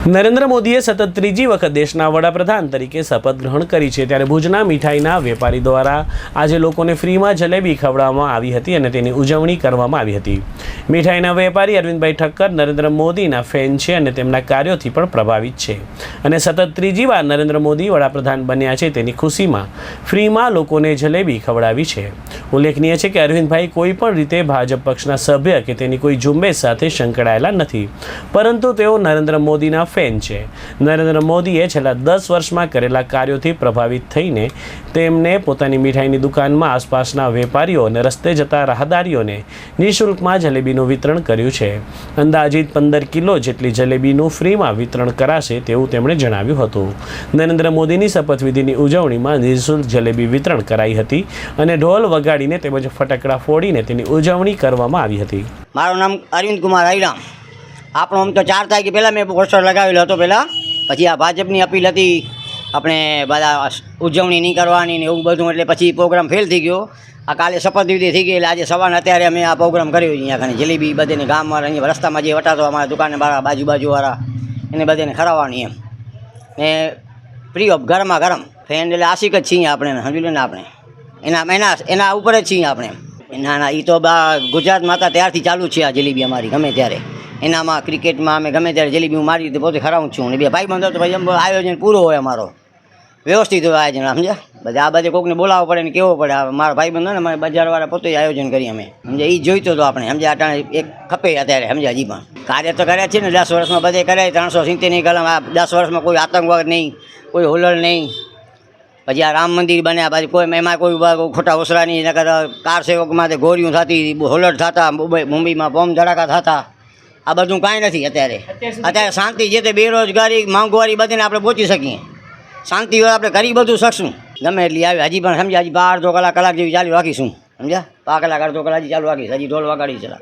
નરેન્દ્ર મોદીએ સતત ત્રીજી વખત દેશના વડાપ્રધાન તરીકે શપથ ગ્રહણ કરી છે ત્યારે ભુજના મીઠાઈના વેપારી દ્વારા આજે લોકોને ફ્રીમાં જલેબી ખવડાવવામાં આવી હતી અને તેની ઉજવણી કરવામાં આવી હતી. મીઠાઈના વેપારી અરવિંદભાઈ ઠક્કર, નરેન્દ્ર મોદીના ફેન છે અને તેમના કાર્યોથી પણ પ્રભાવિત છે. અને સતત ત્રીજી વાર નરેન્દ્ર મોદી વડાપ્રધાન બન્યા છે તેની ખુશીમાં ફ્રીમાં લોકોને જલેબી ખવડાવી છે. ઉલ્લેખનીય છે કે અરવિંદભાઈ કોઈ પણ રીતે ભાજપ પક્ષના સભ્ય કે તેની કોઈ ઝુંબેશ સાથે સંકળાયેલા નથી. પરંતુ તેઓ નરેન્દ્ર મોદીના ફેન છે. નરેન્દ્ર મોદીએ છેલ્લા દસ વર્ષમાં કરેલા કાર્યોથી પ્રભાવિત થઈને તેમને પોતાની મીઠાઈની દુકાનમાં આસપાસના વેપારીઓ અને રસ્તે જતા રાહદારીઓને નિઃશુલ્કમાં જલેબીનું વિતરણ કર્યું છે. અંદાજિત પંદર કિલો જેટલી જલેબીનું ફ્રીમાં વિતરણ કરાશે તેવું તેમણે જણાવ્યું હતું. નરેન્દ્ર મોદીની શપથવિધિની ઉજવણીમાં નિઃશુલ્ક જલેબી વિતરણ કરાઈ હતી અને ઢોલ વગાડીને તેમજ ફટાકડા ફોડીને તેની ઉજવણી કરવામાં આવી હતી. મારું નામ અરવિંદ કુમાર હરિરામ આપણો આમ તો ચાર તારીખ પહેલાં મેં પોસ્ટર લગાવેલો હતો પહેલાં. પછી આ ભાજપની અપીલ હતી આપણે બધા ઉજવણી નહીં કરવાની ને એવું બધું, એટલે પછી પ્રોગ્રામ ફેલ થઈ ગયો. આ કાલે શપથવિધિ થઈ ગઈ, એટલે આજે સવારે અત્યારે અમે આ પ્રોગ્રામ કર્યો અહીંયા ખાને જલેબી, બધાને ગામમાં અહીંયા રસ્તામાં જે વટાતો અમારા દુકાને બારા બાજુ બાજુવાળા એને બધાને ખરાવવાની એમ. ને પ્રિય ઓફ ગરમા ગરમ ફ્રેન્ડ એટલે આશિક જ છીએ આપણે, સમજી લો ને આપણે. એના એના એના ઉપર જ છીએ આપણે. ના ના એ તો બા ગુજરાતમાં હતા ત્યારથી ચાલુ છે આ જલેબી અમારી, ગમે ત્યારે. એનામાં ક્રિકેટમાં અમે ગમે ત્યારે જલેબી હું મારી રીતે પોતે ખરાવું છું. ને બે ભાઈ બંધો તો ભાઈ આયોજન પૂરો હોય અમારો. વ્યવસ્થિત હોય આયોજન સમજ્યા? બધા આ બધે કોકને બોલાવવો પડે ને કેવો પડે? મારા ભાઈ બંધો ને બજારવાળા પોતે આયોજન કરીએ અમે. સમજે એ જોઈતો હતો આપણે. સમજ્યા? અટાણે એક ખપે અત્યારે, સમજ્યા હજી પણ? કાર્ય તો કર્યા છે ને, દસ વર્ષમાં બધે કર્યા, ત્રણસો સિત્તેરની કલમ, આ દસ વર્ષમાં કોઈ આતંકવાદ નહીં, કોઈ હુલ્લડ નહીં. પછી આ રામ મંદિર બન્યા, પછી કોઈ એમાં કોઈ ખોટા ઓસરા નહીં, નકર કાર સેવકમાં ગોળીઓ થતી હોલર થતા, મુંબઈ, મુંબઈમાં બોમ્બ ધડાકા થતા. આ બધું કાંઈ નથી અત્યારે. અત્યારે શાંતિ જે તે બેરોજગારી મોંઘવારી બધીને આપણે પહોંચી શકીએ. શાંતિ હોય, આપણે કરી બધું શકશું ગમે એટલી આવી, હજી પણ સમજ્યા, હજી બાર અડધો કલાક કલાક જેવી ચાલુ રાખીશું. સમજ્યા? પાંચ કલાક, અડધો કલાક ચાલુ રાખીશ. હજી ઢોલ વગાડી ચલા